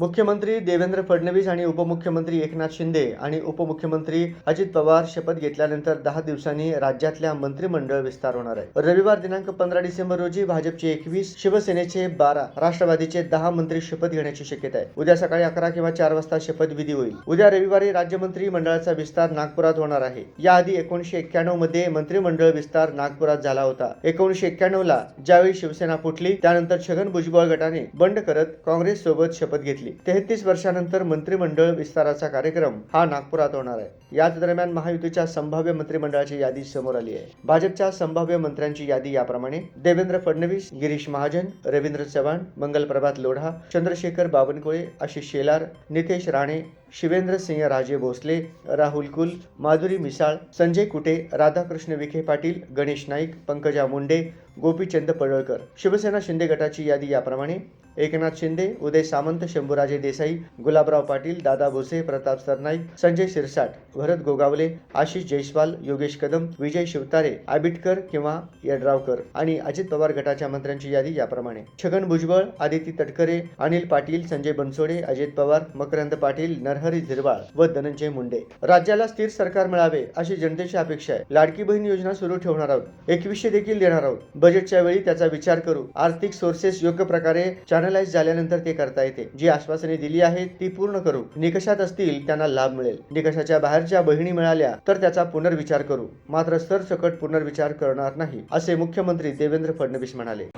मुख्यमंत्री देवेंद्र फडणवीस आणि उपमुख्यमंत्री एकनाथ शिंदे आणि उपमुख्यमंत्री अजित पवार शपथ घेतल्यानंतर दहा दिवसांनी राज्यातल्या मंत्रिमंडळ विस्तार होणार आहे. रविवार दिनांक पंधरा डिसेंबर रोजी भाजपचे एकवीस शिवसेनेचे बारा राष्ट्रवादीचे दहा मंत्री शपथ घेण्याची शक्यता आहे. उद्या सकाळी अकरा किंवा चार वाजता शपथविधी होईल. उद्या रविवारी राज्यमंत्री मंडळाचा विस्तार नागपुरात होणार आहे. याआधी एकोणीशे एक्क्याण्णवमध्ये मंत्रिमंडळ विस्तार नागपुरात झाला होता. एकोणीशे एक्क्याण्णव ला ज्यावेळी शिवसेना फुटली त्यानंतर छगन भुजबळ गटाने बंड करत काँग्रेस सोबत शपथ घेतली. तेहतीस वर्षानंतर मंत्रिमंडळ विस्ताराचा कार्यक्रम हा नागपुरात होणार आहे. याच दरम्यान महायुतीच्या संभाव्य मंत्रिमंडळाची यादी समोर आली आहे. भाजपच्या संभाव्य मंत्र्यांची यादी याप्रमाणे देवेंद्र फडणवीस गिरीश महाजन रवींद्र चव्हाण मंगल प्रभात लोढा चंद्रशेखर बावनकुळे आशिष शेलार नितेश राणे शिवेंद्र सिंह राजे भोसले राहुल कुल माधुरी मिसाळ संजय कुटे राधाकृष्ण विखे पाटील गणेश नाईक पंकजा मुंडे गोपीचंद पडळकर. शिवसेना शिंदे गटाची यादी याप्रमाणे एकनाथ शिंदे उदय सामंत शंभूराजे देसाई गुलाबराव पाटील दादा भोसे प्रताप सरनाईक संजय शिरसाट भरत गोगावले आशिष जयस्वाल योगेश कदम विजय शिवतारे आबिटकर किंवा यड्रावकर आणि अजित पवार गटाच्या मंत्र्यांची यादी याप्रमाणे. छगन भुजबळ आदिती तटकरे अनिल पाटील संजय बनसोडे अजित पवार मकरंद पाटील नर नरहरी झिरवाळ व धनंजय मुंडे. राज्याला स्थिर सरकार मिळावे अशी जनतेची अपेक्षा आहे. लाडकी बहीण योजना सुरू ठेवणार आहोत. एकवीसशे देखील देणार आहोत. बजेटच्या वेळी त्याचा विचार करू. आर्थिक सोर्सेस योग्य प्रकारे चॅनलाइज झाल्यानंतर ते करता येते. जी आश्वासने दिली आहेत ती पूर्ण करू. निकषात असतील त्यांना लाभ मिळेल. निकषाच्या बाहेरच्या बहिणी मिळाल्या तर त्याचा पुनर्विचार करू. मात्र सरसकट पुनर्विचार करणार नाही असे मुख्यमंत्री देवेंद्र फडणवीस म्हणाले.